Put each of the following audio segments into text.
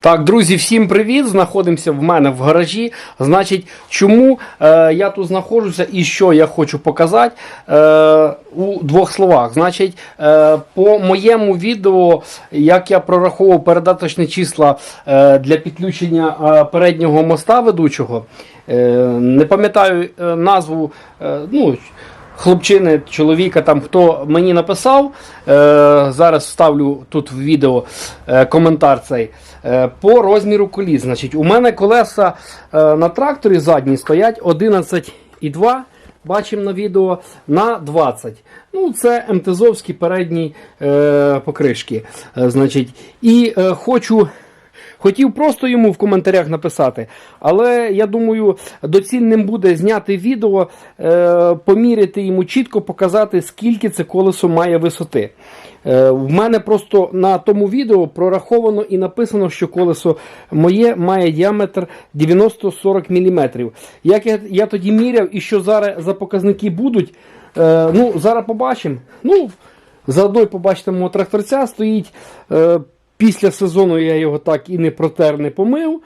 Так, друзі, всім привіт! Знаходимося в мене в гаражі. Значить, чому е, я тут знаходжуся і що я хочу показати е, у двох словах. Значить, е, по моєму відео, як я прораховував передаточні числа е, для підключення е, переднього моста ведучого, е, не пам'ятаю е, назву. Е, ну, хлопчини, чоловіка, там хто мені написав. Е, зараз вставлю тут в відео е, коментар цей. Е, по розміру коліс. Значить, у мене колеса е, на тракторі задні стоять 11,2. Бачимо на відео на 20. Ну, це МТЗовські передні е, покришки. Е, значить, і е, хочу Хотів просто йому в коментарях написати, але я думаю, доцільним буде зняти відео, е, поміряти йому чітко показати, скільки це колесо має висоти. Е, в мене просто на тому відео прораховано і написано, що колесо моє має діаметр 90-40 мм. Як я, я тоді міряв і що зараз за показники будуть, е, ну, зараз побачимо. Ну, заодно побачите, мого тракторця стоїть. Е, Після сезону я його так і не протер, не помив.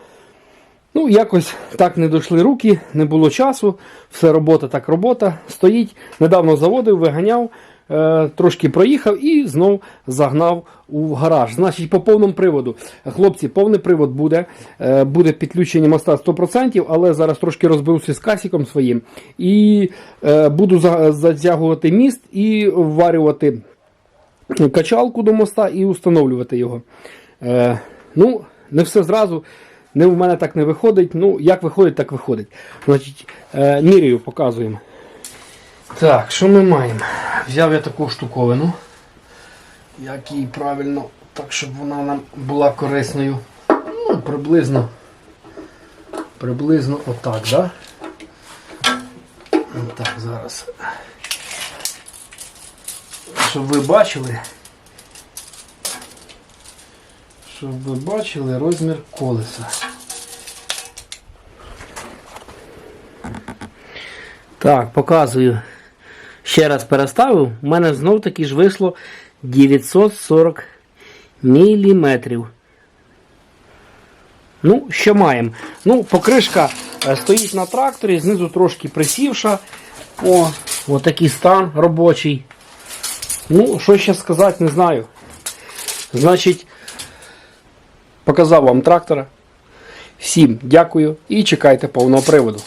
Ну, якось так не дійшли руки, не було часу. Все робота так робота. Стоїть. Недавно заводив, виганяв, е, трошки проїхав і знов загнав у гараж. Значить, по повному приводу. Хлопці, повний привод буде. Е, буде підключення моста 100%, але зараз трошки розбився з касіком своїм. І е, буду за- затягувати міст і вварювати качалку до моста і установлювати його. Е, ну, не все зразу. Не в мене так не виходить. Ну, як виходить, так виходить. Значить, е, міряю, показуємо. Так, що ми маємо? Взяв я таку штуковину. Як її правильно, так, щоб вона нам була корисною. Ну, приблизно. Приблизно отак, да? Отак, зараз. Щоб ви бачили. Щоб ви бачили розмір колеса. Так, показую. Ще раз переставив. У мене знов таки ж вийшло 940 міліметрів. Ну, що маємо? Ну, покришка е, стоїть на тракторі, знизу трошки присівша. О, отакий стан робочий. Ну, що ще сказати, не знаю. Значить, показав вам трактора. Всім дякую і чекайте повного приводу.